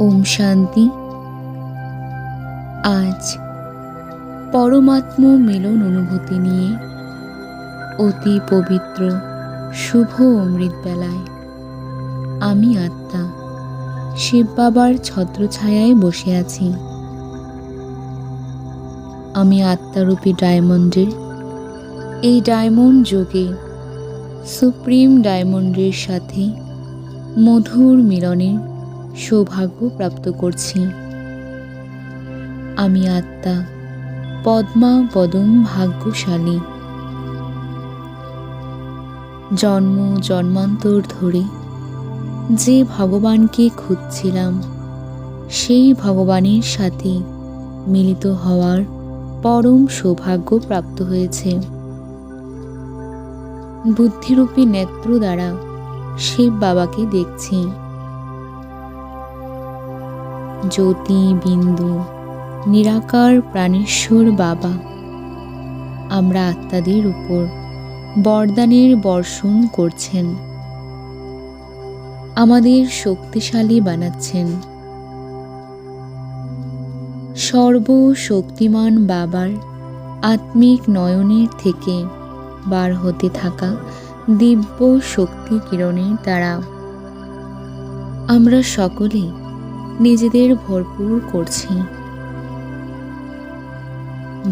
ওম শান্তি। আজ পরমাত্ম মিলন অনুভূতি নিয়ে অতি পবিত্র, শুভ অমৃত বেলায় আমি আত্মা, শিব বাবার ছত্রছায়ায় বসে আছি। আমি আত্মারূপী ডায়মন্ডের, এই ডায়মন্ড যোগে সুপ্রিম ডায়মন্ডের সাথে মধুর মিলনের সৌভাগ্য প্রাপ্ত করছি। আমি আত্মা, পদ্মা পদম ভাগ্যশালী। জন্ম, জন্মান্তর ধরে যে ভগবানকে খুঁজছিলাম, সেই ভগবানের সাথে মিলিত হওয়ার পরম সৌভাগ্য প্রাপ্ত হয়েছে। বুদ্ধিরূপী নেত্র দ্বারা শিব বাবাকে দেখছি। জ্যোতি বিন্দু, নিরাকার প্রাণেশ্বর বাবা। আমরা আত্মাদের উপর বরদানের বর্ষণ করছেন। আমাদের শক্তিশালী বানাচ্ছেন। সর্বশক্তিমান বাবার আত্মিক নয়নের থেকে বার হতে থাকা দিব্য শক্তি কিরণের দ্বারা। আমরা সকলে নিজেদের ভরপুর করছি।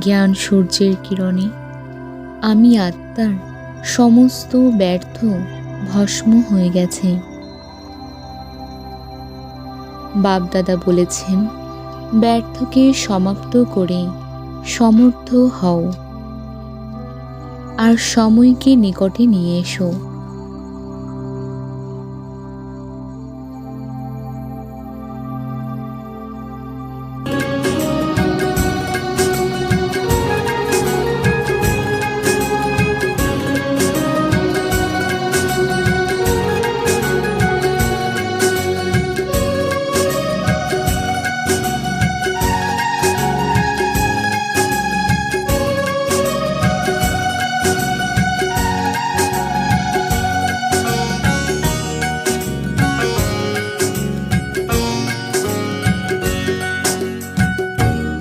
জ্ঞান সূর্যের কিরণে আমি আত্মার সমস্ত ব্যর্থ ভস্ম হয়ে গেছে। বাপদাদা বলেছেন, ব্যর্থকে সমাপ্ত করে সমর্থ হও। আর সময়কে নিকটে নিয়ে এসো।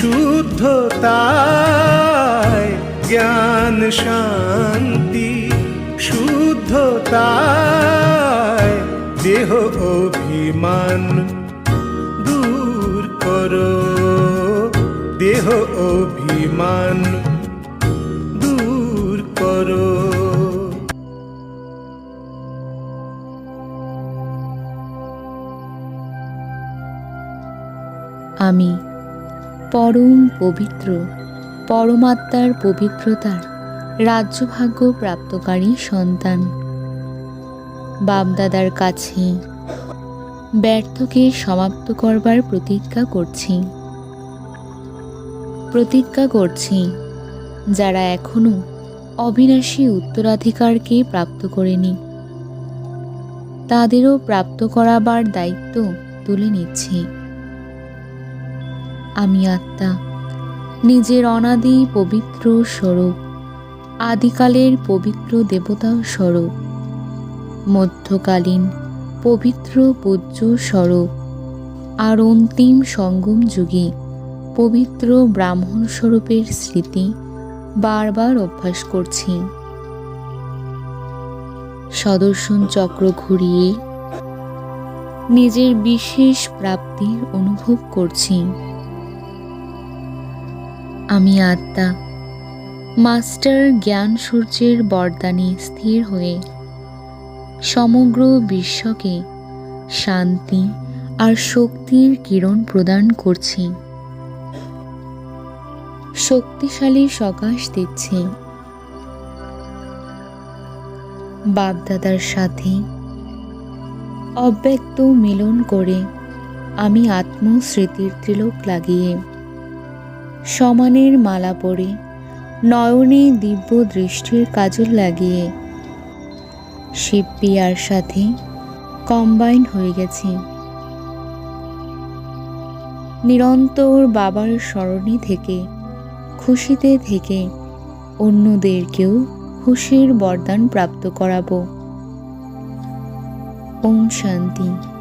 শুদ্ধতায় জ্ঞান শান্তি শুদ্ধতায় দেহ অভিমান দূর করো। দেহ অভিমান দূর করো। আমি পরম পবিত্র, পরমাত্মার পবিত্রতার রাজ্যভাগ্য প্রাপ্তকারী সন্তান। বাপদাদার কাছে ব্যর্থকে সমাপ্ত করবার প্রতিজ্ঞা করছি। প্রতিজ্ঞা করছি, যারা এখনও অবিনাশী উত্তরাধিকারকে প্রাপ্ত করেনি, তাদেরও প্রাপ্ত করাবার দায়িত্ব তুলে নিচ্ছি। আমি আত্মা, নিজের অনাদি পবিত্র স্বরূপ, আদিকালের পবিত্র দেবতা স্বরূপ, মধ্যকালীন পবিত্র পূজ্য স্বরূপ, আর অন্তিম সঙ্গম যুগে পবিত্র ব্রাহ্মণ স্বরূপের স্মৃতি বারবার অভ্যাস করছি। সদর্শন চক্র ঘুরিয়ে নিজের বিশেষ প্রাপ্তির অনুভব করছি। আমি আত্মা। মাস্টার জ্ঞান সূর্যের বরদানে স্থির হয়ে সমগ্র বিশ্বকে শান্তি আর শক্তির কিরণ প্রদান করছি। শক্তিশালী সকাশ দিচ্ছি। বাপদাদার সাথে অব্যক্ত মিলন করে আমি আত্মস্মৃতির তিলক লাগিয়ে সমানের মালা পরে, নয়নে দিব্য দৃষ্টির কাজল লাগিয়ে। শিবপিয়ার সাথে কম্বাইন হয়ে গেছি। নিরন্তর বাবার স্মরণে থেকে, খুশিতে থেকে অন্যদেরকেও খুশির বরদান প্রাপ্ত করাবো। ওম শান্তি।